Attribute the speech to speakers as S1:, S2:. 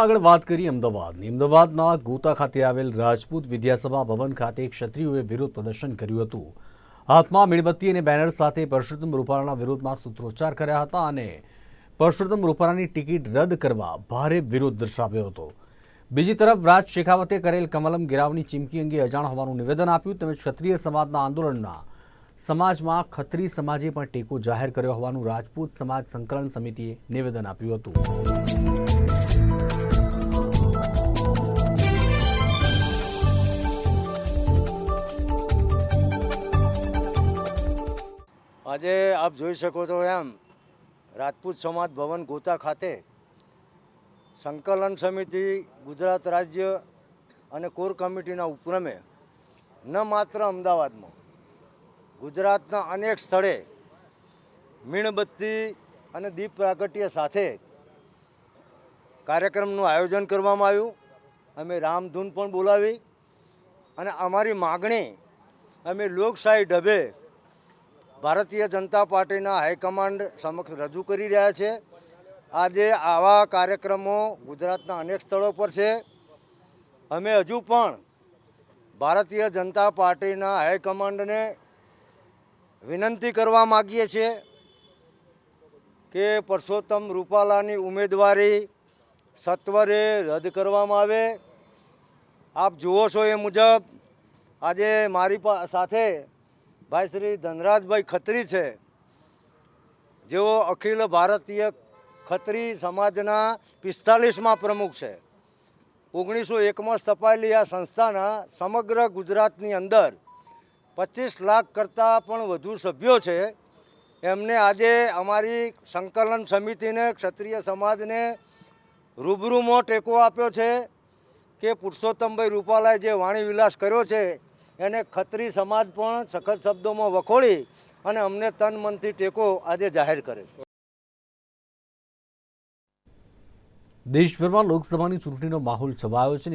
S1: આગળ વાત કરીએ અમદાવાદની. અમદાવાદના ગોતા ખાતે આવેલ રાજપૂત વિદ્યાસભા ભવન ખાતે ક્ષત્રિયોએ વિરોધ પ્રદર્શન કર્યું હતું. હાથમાં મીણબત્તી અને બેનર સાથે પરસોત્તમ રૂપાલાના વિરોધમાં સૂત્રોચ્ચાર કર્યા હતા અને પરસોત્તમ રૂપાલાની ટિકિટ રદ કરવા ભારે વિરોધ દર્શાવ્યો હતો. બીજી તરફ, રાજ શેખાવતે કરેલ કમલમ ગિરાવની ચીમકી અંગે અજાણ હોવાનું નિવેદન આપ્યું. તેમજ ક્ષત્રિય સમાજના આંદોલનના સમાજમાં ખત્રી સમાજે પણ ટેકો જાહેર કર્યો હોવાનું રાજપૂત સમાજ સંકલન સમિતિએ નિવેદન આપ્યું હતું.
S2: આજે આપ જોઈ શકો છો એમ, રાજપૂત સમાજ ભવન ગોતા ખાતે સંકલન સમિતિ, ગુજરાત રાજ્ય અને કોર કમિટીના ઉપક્રમે ન માત્ર અમદાવાદમાં ગુજરાતના અનેક સ્થળે મીણબત્તી અને દીપ પ્રાગટ્ય સાથે કાર્યક્રમનું આયોજન કરવામાં આવ્યું. અમે રામધૂન પણ બોલાવી અને અમારી માગણી, અમે લોકશાહી ઢબે ભારતીય જનતા પાર્ટીના હાઈકમાન્ડ સમક્ષ રજૂ કરી રહ્યા છે. આજે આવા કાર્યક્રમો ગુજરાતના અનેક સ્થળો પર છે. અમે હજુ પણ ભારતીય જનતા પાર્ટીના હાઈકમાન્ડને વિનંતી કરવા માગીએ છીએ કે પરસોત્તમ રૂપાલાની ઉમેદવારી સત્વરે રદ કરવામાં આવે. આપ જુઓ છો એ મુજબ આજે મારી સાથે ભાઈ શ્રી ધનરાજભાઈ ખત્રી છે. જેઓ અખિલ ભારતીય ખત્રી સમાજના પિસ્તાલીસમાં પ્રમુખ છે. ઓગણીસો એકમાં સ્થપાયેલી આ સંસ્થાના સમગ્ર ગુજરાતની અંદર પચીસ લાખ કરતાં પણ વધુ સભ્યો છે. એમને આજે અમારી સંકલન સમિતિને, ક્ષત્રિય સમાજને રૂબરૂમાં ટેકો આપ્યો છે કે પુરુષોત્તમભાઈ રૂપાલાએ જે વાણી વિલાસ કર્યો છે, એને ખત્રી સમાજ પણ સખત શબ્દોમાં વખોડી અને અમને તન મનથી ટેકો આજે જાહેર કરે છે.
S1: દેશભરમાં લોકસભાની ચૂંટણીનો માહોલ છવાયો છે